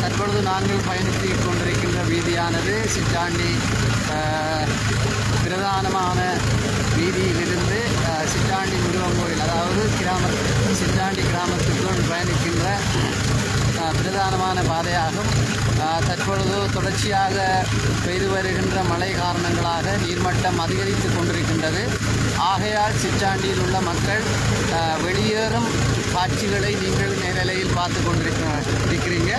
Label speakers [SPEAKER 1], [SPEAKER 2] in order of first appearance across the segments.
[SPEAKER 1] தற்பொழுது நாங்கள் பயணித்து கொண்டிருக்கின்ற வீதியானது சிற்றாண்டி பிரதானமான வீதியிலிருந்து சிற்றாண்டி முருகன் கோயில் அதாவது கிராம சிற்றாண்டி கிராமத்துக்குள் பயணிக்கின்ற பிரதானமான பாதையாகும். தற்பொழுது தொடர்ச்சியாக பெய்து வருகின்ற மழை காரணங்களாக நீர்மட்டம் அதிகரித்து கொண்டிருக்கின்றது. ஆகையால் சிற்றாண்டியில் உள்ள மக்கள் வெளியேறும் காட்சிகளை நீங்கள் நிலையில் பார்த்து கொண்டிருக்க இருக்கிறீங்க.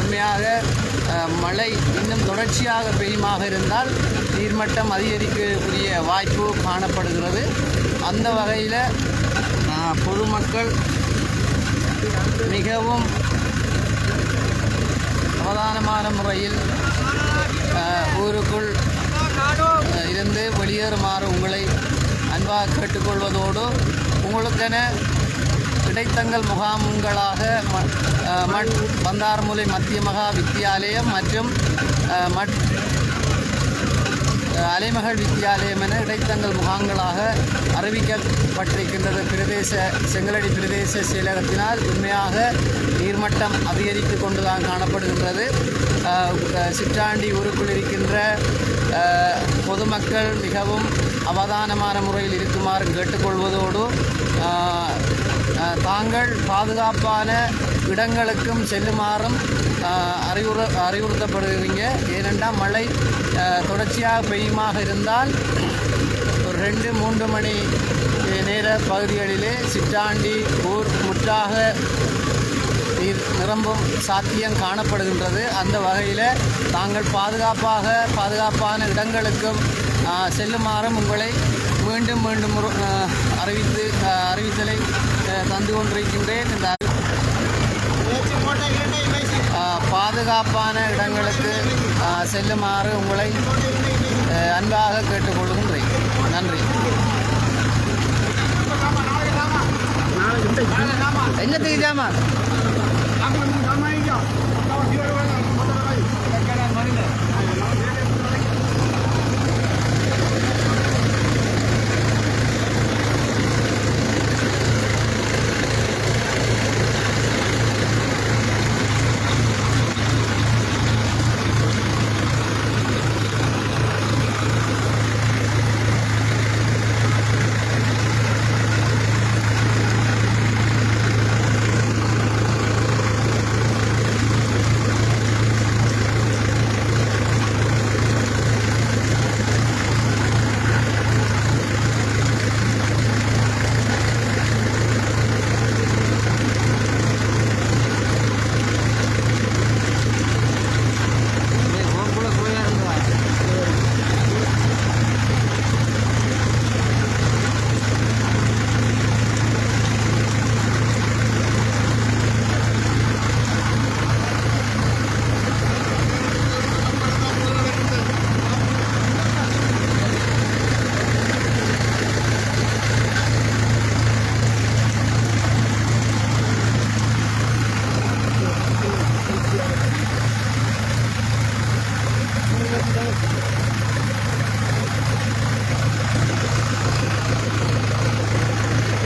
[SPEAKER 1] உண்மையாக மழை இன்னும் தொடர்ச்சியாக பெய்யுமாக இருந்தால் நீர்மட்டம் அதிகரிக்கக்கூடிய வாய்ப்பு காணப்படுகிறது. அந்த வகையில் பொதுமக்கள் மிகவும் அவதானமான முறையில் ஊருக்குள் இருந்து வெளியேறுமாறு உங்களை அன்பாக கேட்டுக்கொள்வதோடு உங்களுக்கென இடைத்தங்கல் முகாம்களாக மட் பந்தார்முலை மத்திய மகா வித்தியாலயம் மற்றும் மட் அலைமகள் வித்தியாலயம் என இடைத்தங்கல் முகாம்களாக அறிவிக்கப்பட்டிருக்கின்றது. பிரதேச செங்கலடி பிரதேச செயலகத்தினால் உண்மையாக நீர்மட்டம் அதிகரித்து கொண்டுதான் காணப்படுகின்றது. சிற்றாண்டி ஊருக்குள் இருக்கின்ற பொதுமக்கள் மிகவும் அவதானமான முறையில் இருக்குமாறு கேட்டுக்கொள்வதோடு தாங்கள் பாதுகாப்பான இடங்களுக்கும் செல்லுமாறும் அறிவுறு அறிவுறுத்தப்படுகிறீங்க ஏனென்றால் மழை தொடர்ச்சியாக பெய்யுமாக இருந்தால் ஒரு ரெண்டு மூன்று மணி நேர பகுதிகளிலே சிற்றாண்டி ஊர் முற்றாக நீர் நிரம்பும் சாத்தியம் காணப்படுகின்றது. அந்த வகையில் தாங்கள் பாதுகாப்பாக பாதுகாப்பான இடங்களுக்கும் செல்லுமாறும் உங்களை மீண்டும் மீண்டும் அறிவித்து அறிவித்தலை தந்து கொண்டிருக்கின்றேன். இந்த பாதுகாப்பான இடங்களுக்கு செல்லுமாறு உங்களை அன்பாக கேட்டுக்கொள்கின்றேன். நன்றி. என்னத்துக்கு ஜாமா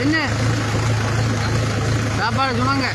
[SPEAKER 1] என்ன சாப்பாடு சொன்னாங்க.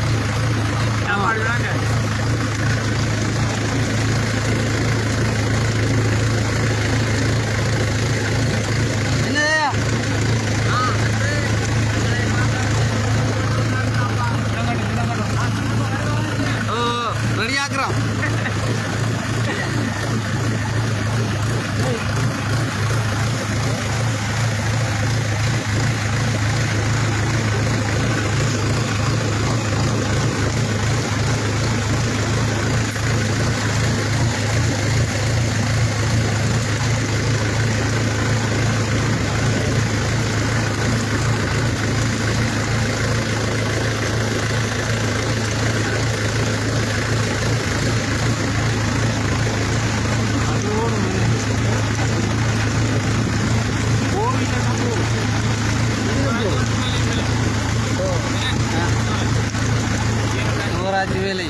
[SPEAKER 1] காட்டு வேலை.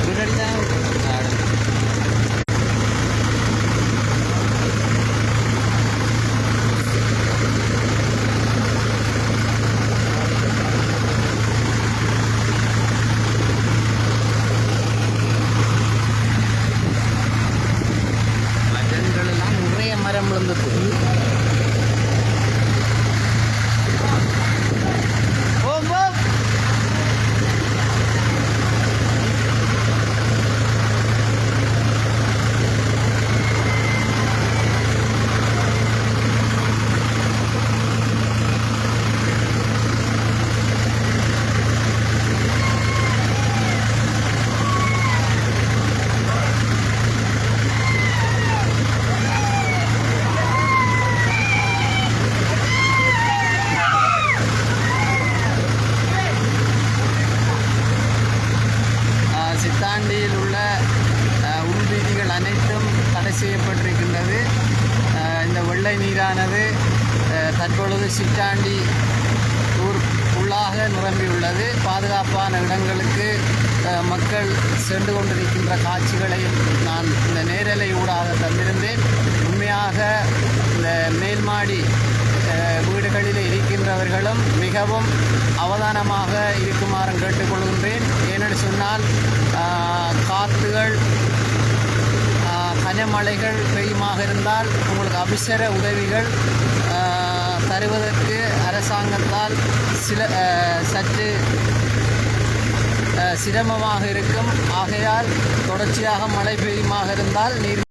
[SPEAKER 1] முன்னாடி தான் மரம் விழுந்தது ஆஹ் உள்ள உள்வீதிகள் அனைத்தும் தடை செய்யப்பட்டிருக்கின்றது. இந்த வெள்ளை நீரானது தற்பொழுது சிற்றாண்டி ஊர் உள்ளாக நிரம்பியுள்ளது. பாதுகாப்பான இடங்களுக்கு மக்கள் சென்று கொண்டிருக்கின்ற காட்சிகளை நான் இந்த நேரலை ஊடாக தந்திருந்தேன். உண்மையாக இந்த மேல்மாடி வீடுகளில் இருக்கின்றவர்களும் மிகவும் அவதானமாக இருக்குமாறும் கேட்டுக்கொள்கின்றேன். என்று சொன்னால் காற்றுகள் கனமழைகள் பெய்யுமாக இருந்தால் உங்களுக்கு அபிசர உதவிகள் தருவதற்கு அரசாங்கத்தால் சில சற்று சிரமமாக இருக்கும். ஆகையால் தொடர்ச்சியாக மழை பெய்யுமாக இருந்தால் நீர்